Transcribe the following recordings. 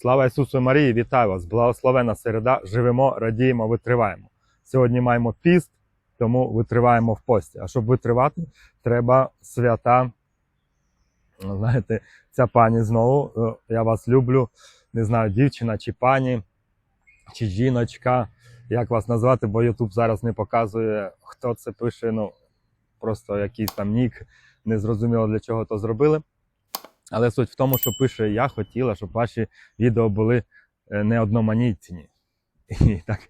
Слава Ісусу Марії, вітаю вас! Благословена середа! Живемо, радіємо, витриваємо. Сьогодні маємо піст, тому витриваємо в пості. А щоб витривати, треба свята. Знаєте, ця пані знову, е, я вас люблю. Не знаю, дівчина чи пані, чи жіночка, як вас назвати, бо Ютуб зараз не показує, хто це пише. Ну, просто якийсь там нік, не зрозуміло для чого то зробили. Але суть в тому, що пише, я хотіла, щоб ваші відео були е, не одноманітні. І так,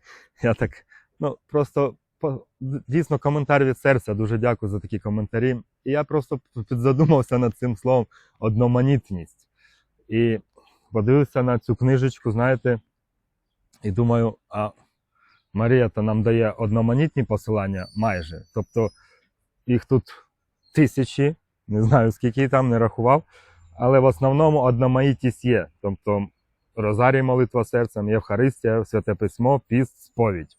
я так, ну просто дійсно коментар від серця. Дуже дякую за такі коментарі. І я просто підзадумався над цим словом одноманітність. І подивився на цю книжечку, знаєте, і думаю, а Марія то нам дає одноманітні посилання майже. Тобто їх тут тисячі, не знаю скільки там не рахував, але в основному одноманітність є. Тобто Розарій молитва серцем, Євхаристія, Святе Письмо, Піст, сповідь.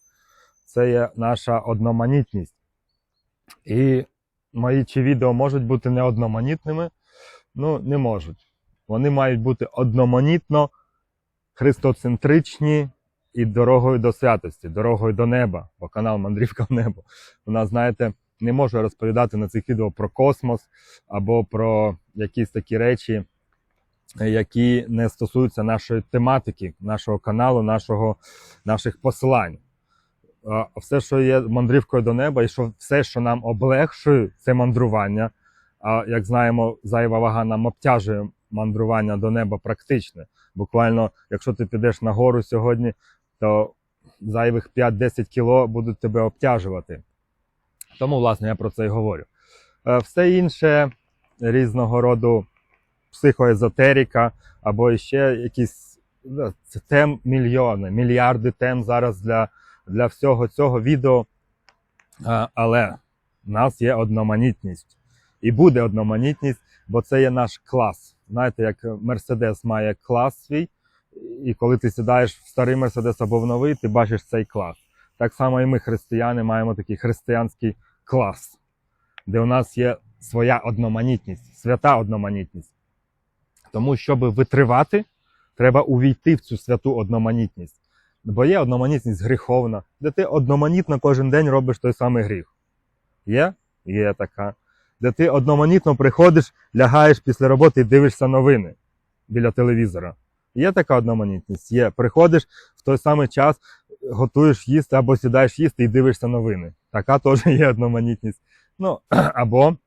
Це є наша одноманітність. І мої чи відео можуть бути не одноманітними? Ну, не можуть. Вони мають бути одноманітно христоцентричні і дорогою до святості, дорогою до неба, бо канал Мандрівка в небо. Вона, знаєте, не може розповідати на цих відео про космос або про якісь такі речі, які не стосуються нашої тематики, нашого каналу, нашого, наших посилань. Все, що є мандрівкою до неба, і що все, що нам облегшує, це мандрування. А як знаємо, зайва вага нам обтяжує мандрування до неба практичне. Буквально, якщо ти підеш на гору сьогодні, то зайвих 5-10 кіло будуть тебе обтяжувати. Тому, власне, я про це і говорю. Е, Все інше різного роду психоезотерика або ще якісь ну, це тем мільйони, мільярди тем зараз для, для всього цього відео. Але в нас є одноманітність. І буде одноманітність, бо це є наш клас. Знаєте, як Мерседес має клас свій, і коли ти сідаєш в старий Мерседес або в новий, ти бачиш цей клас. Так само і ми, християни, маємо такий християнський клас, де у нас є своя одноманітність, свята одноманітність. Тому, щоб витривати, треба увійти в цю святу одноманітність. Бо є одноманітність гріховна, де ти одноманітно кожен день робиш той самий гріх. Є? Є така. Де ти одноманітно приходиш, лягаєш після роботи і дивишся новини біля телевізора. Є така одноманітність? Є. Приходиш в той самий час, готуєш їсти або сідаєш їсти і дивишся новини. Така теж є одноманітність. Ну, або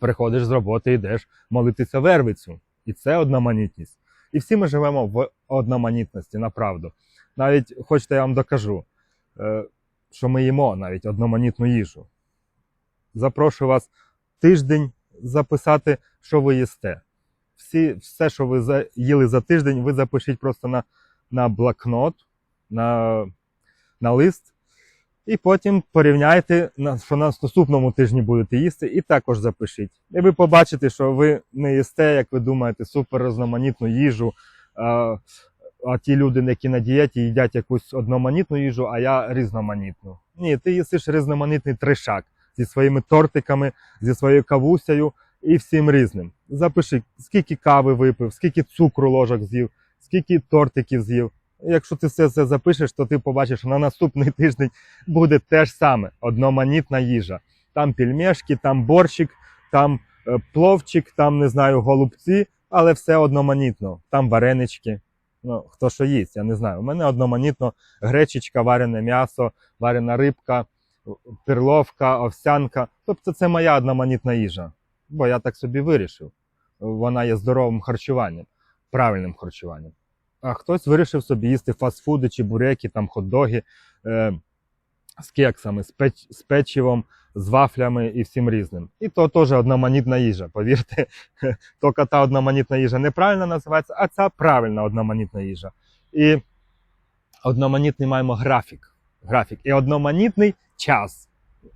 приходиш з роботи, йдеш молитися вервицю. І це одноманітність. І всі ми живемо в одноманітності, направду. Навіть хочете, я вам докажу, е, що ми їмо навіть одноманітну їжу. Запрошую вас тиждень записати, що ви їсте. Всі, все, що ви їли за тиждень, ви запишіть просто на, на блокнот, на, на лист, і потім порівняйте, що на наступному тижні будете їсти, і також запишіть. І ви побачите, що ви не їсте, як ви думаєте, супер різноманітну їжу. А, а ті люди, які на дієті їдять якусь одноманітну їжу, а я різноманітну. Ні, ти їсиш різноманітний тришак зі своїми тортиками, зі своєю кавусею і всім різним. Запиши, скільки кави випив, скільки цукру ложок з'їв, скільки тортиків з'їв. Якщо ти все це запишеш, то ти побачиш, що на наступний тиждень буде те ж саме одноманітна їжа. Там пельмешки, там борщик, там е, пловчик, там не знаю, голубці, але все одноманітно. Там варенички. Ну, хто що їсть, я не знаю. У мене одноманітно гречечка, варене м'ясо, варена рибка, перловка, овсянка. Тобто це моя одноманітна їжа. Бо я так собі вирішив. Вона є здоровим харчуванням, правильним харчуванням. А хтось вирішив собі їсти фастфуди чи буряки, там хот-доги е, з кексами, з, печ, з печивом, з вафлями і всім різним. І то теж одноманітна їжа. Повірте, тільки та одноманітна їжа неправильно називається, а ця правильна одноманітна їжа. І одноманітний маємо графік. графік. І одноманітний час.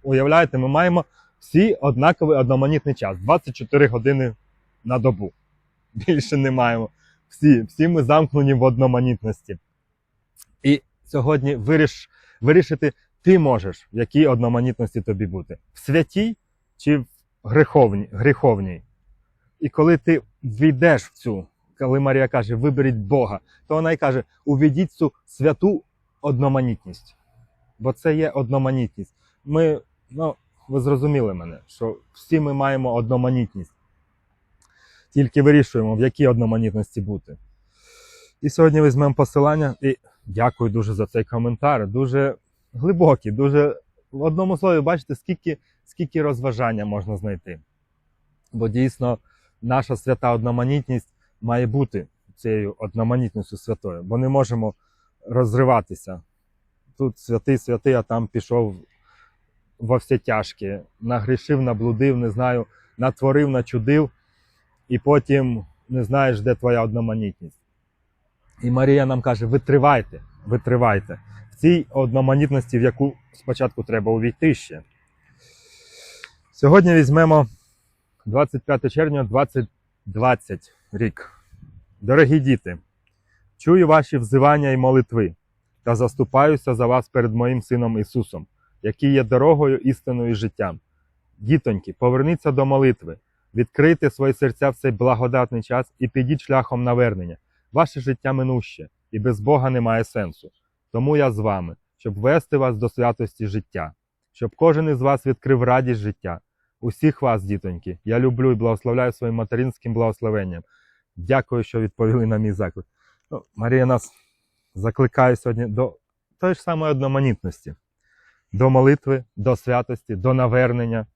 Уявляєте, ми маємо всі однаковий одноманітний час 24 години на добу. Більше не маємо. Всі, всі ми замкнені в одноманітності. І сьогодні виріш, вирішити, ти можеш, в якій одноманітності тобі бути: в святій чи в гріховній. гріховній. І коли ти війдеш в цю, коли Марія каже, виберіть Бога, то вона й каже, уведіть цю святу одноманітність. Бо це є одноманітність. Ми, ну, ви зрозуміли мене, що всі ми маємо одноманітність. Тільки вирішуємо, в якій одноманітності бути. І сьогодні візьмемо посилання. І дякую дуже за цей коментар. Дуже глибокий, дуже в одному слові, бачите, скільки, скільки розважання можна знайти. Бо дійсно наша свята одноманітність має бути цією одноманітністю святою, бо не можемо розриватися. Тут святий, святий, а там пішов во все тяжкі, нагрішив, наблудив, не знаю, натворив, начудив, і потім не знаєш, де твоя одноманітність. І Марія нам каже: витривайте, витривайте в цій одноманітності, в яку спочатку треба увійти ще. Сьогодні візьмемо 25 червня 2020 рік. Дорогі діти, чую ваші взивання і молитви та заступаюся за вас перед моїм сином Ісусом, який є дорогою, істиною і життям. Дітоньки, поверніться до молитви, відкрийте свої серця в цей благодатний час і підіть шляхом навернення. Ваше життя минуще, і без Бога немає сенсу. Тому я з вами, щоб вести вас до святості життя, щоб кожен із вас відкрив радість життя. Усіх вас, дітоньки, я люблю і благословляю своїм материнським благословенням. Дякую, що відповіли на мій заклик. Ну, Марія нас закликає сьогодні до тої ж самої одноманітності, до молитви, до святості, до навернення.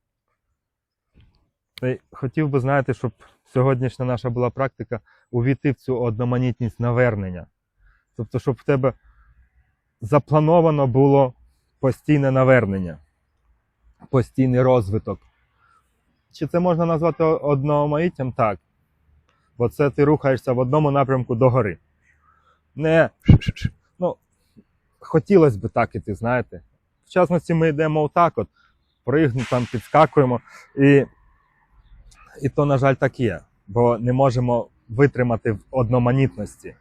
Хотів би, знаєте, щоб сьогоднішня наша була практика увійти в цю одноманітність навернення. Тобто, щоб в тебе заплановано було постійне навернення, постійний розвиток. Чи це можна назвати одноманіттям? Так. Бо це ти рухаєшся в одному напрямку догори. Не, ну, хотілося б так іти, знаєте. В частності ми йдемо отак, от, пригну, там підскакуємо, і, і то, на жаль, так є, бо не можемо витримати в одноманітності.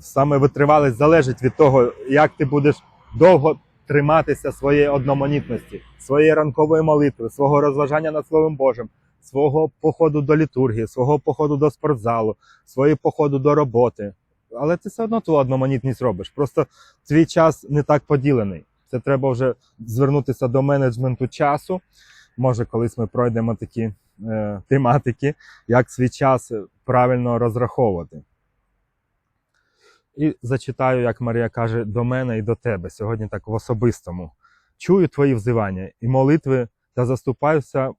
Саме витривалість залежить від того, як ти будеш довго триматися своєї одноманітності, своєї ранкової молитви, свого розважання над Словом Божим, свого походу до літургії, свого походу до спортзалу, свого походу до роботи. Але ти все одно ту одноманітність робиш. Просто твій час не так поділений. Це треба вже звернутися до менеджменту часу. Може, колись ми пройдемо такі е, тематики, як свій час правильно розраховувати. І зачитаю, як Марія каже, до мене і до тебе сьогодні так в особистому. Чую твої взивання і молитви та заступаюся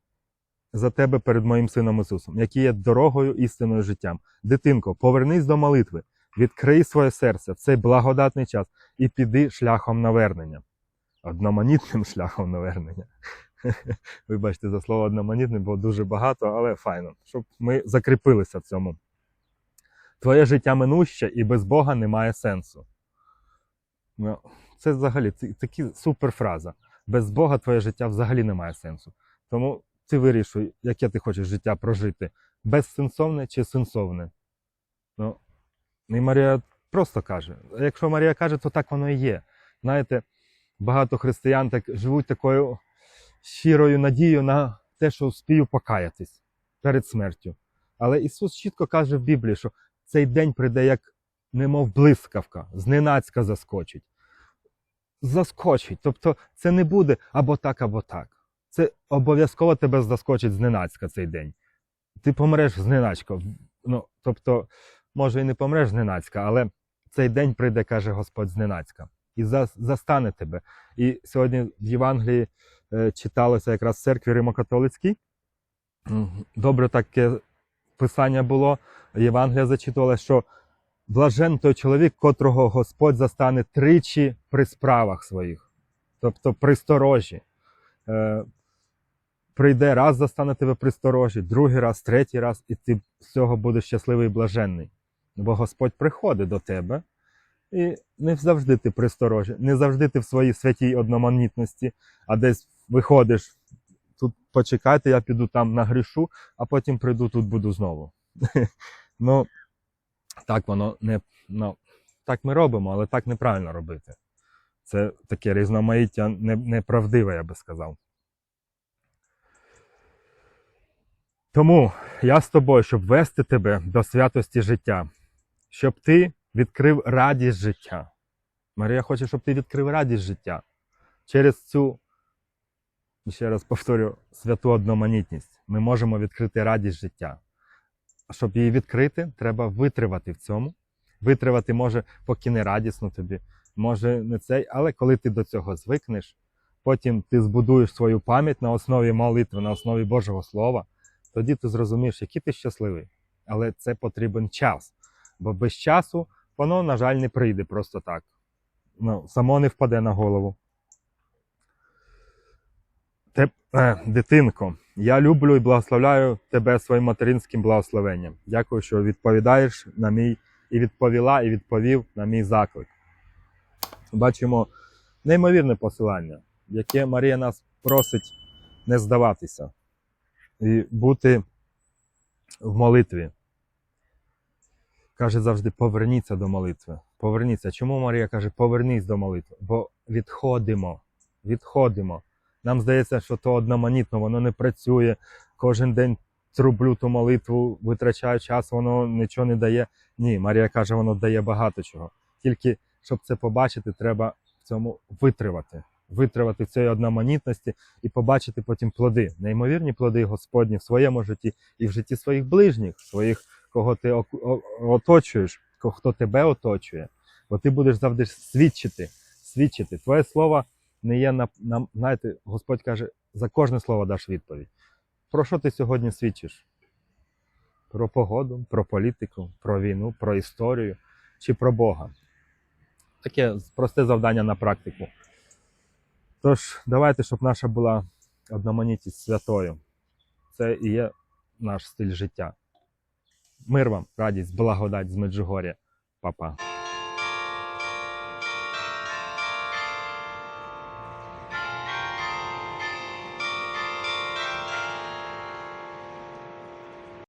за тебе перед моїм сином Ісусом, який є дорогою істиною життям. Дитинко, повернись до молитви, відкрий своє серце в цей благодатний час і піди шляхом навернення. Одноманітним шляхом навернення. Вибачте за слово одноманітний, бо дуже багато, але файно, щоб ми закріпилися в цьому. Твоє життя минуще і без Бога немає сенсу. Ну, Це взагалі такі суперфраза. Без Бога твоє життя взагалі не має сенсу. Тому ти вирішуй, яке ти хочеш життя прожити. Безсенсовне чи сенсовне. Ну, і Марія просто каже. Якщо Марія каже, то так воно і є. Знаєте, багато християн так живуть такою щирою надією на те, що успію покаятись перед смертю. Але Ісус чітко каже в Біблії, що цей день прийде як немов блискавка, зненацька заскочить. Заскочить. Тобто це не буде або так, або так. Це обов'язково тебе заскочить зненацька цей день. Ти помреш зненацька. Ну, тобто, може і не помреш зненацька, але цей день прийде, каже Господь, зненацька. І застане тебе. І сьогодні в Євангелії читалося якраз в церкві Римокатолицькій. Добре таке писання було. Євангелія зачитувала, що блажен той чоловік, котрого Господь застане тричі при справах своїх, тобто при сторожі. Е, прийде раз, застане тебе при сторожі, другий раз, третій раз, і ти з цього будеш щасливий і блаженний. Бо Господь приходить до тебе, і не завжди ти при сторожі, не завжди ти в своїй святій одноманітності, а десь виходиш. Тут почекайте, я піду там на грішу, а потім прийду, тут буду знову. Ну, так воно не. Ну, так ми робимо, але так неправильно робити. Це таке різноманіття неправдиве, я би сказав. Тому я з тобою, щоб вести тебе до святості життя, щоб ти відкрив радість життя. Марія хоче, щоб ти відкрив радість життя через цю, ще раз повторю, святу одноманітність. Ми можемо відкрити радість життя. Щоб її відкрити, треба витривати в цьому. Витривати може, поки не радісно тобі, може не цей, але коли ти до цього звикнеш, потім ти збудуєш свою пам'ять на основі молитви, на основі Божого Слова, тоді ти зрозумієш, який ти щасливий. Але це потрібен час. Бо без часу воно, на жаль, не прийде просто так. Ну, само не впаде на голову. Те, е, дитинко, я люблю і благословляю тебе своїм материнським благословенням. Дякую, що відповідаєш на мій і відповіла, і відповів на мій заклик. Бачимо неймовірне посилання, яке Марія нас просить не здаватися і бути в молитві. Каже завжди: поверніться до молитви. Поверніться. Чому Марія каже, повернись до молитви? Бо відходимо, відходимо. Нам здається, що то одноманітно, воно не працює. Кожен день трублю ту молитву, витрачаю час, воно нічого не дає. Ні, Марія каже, воно дає багато чого. Тільки щоб це побачити, треба в цьому витривати. Витривати в цій одноманітності і побачити потім плоди, неймовірні плоди Господні в своєму житті і в житті своїх ближніх, своїх, кого ти оточуєш, хто тебе оточує. Бо ти будеш завжди свідчити, свідчити. Твоє слово не є на, на знаєте, Господь каже, за кожне слово даш відповідь. Про що ти сьогодні свідчиш? Про погоду, про політику, про війну, про історію чи про Бога. Таке просте завдання на практику. Тож, давайте, щоб наша була одноманітність святою. Це і є наш стиль життя. Мир вам, радість, благодать з Меджугор'я. Па-па.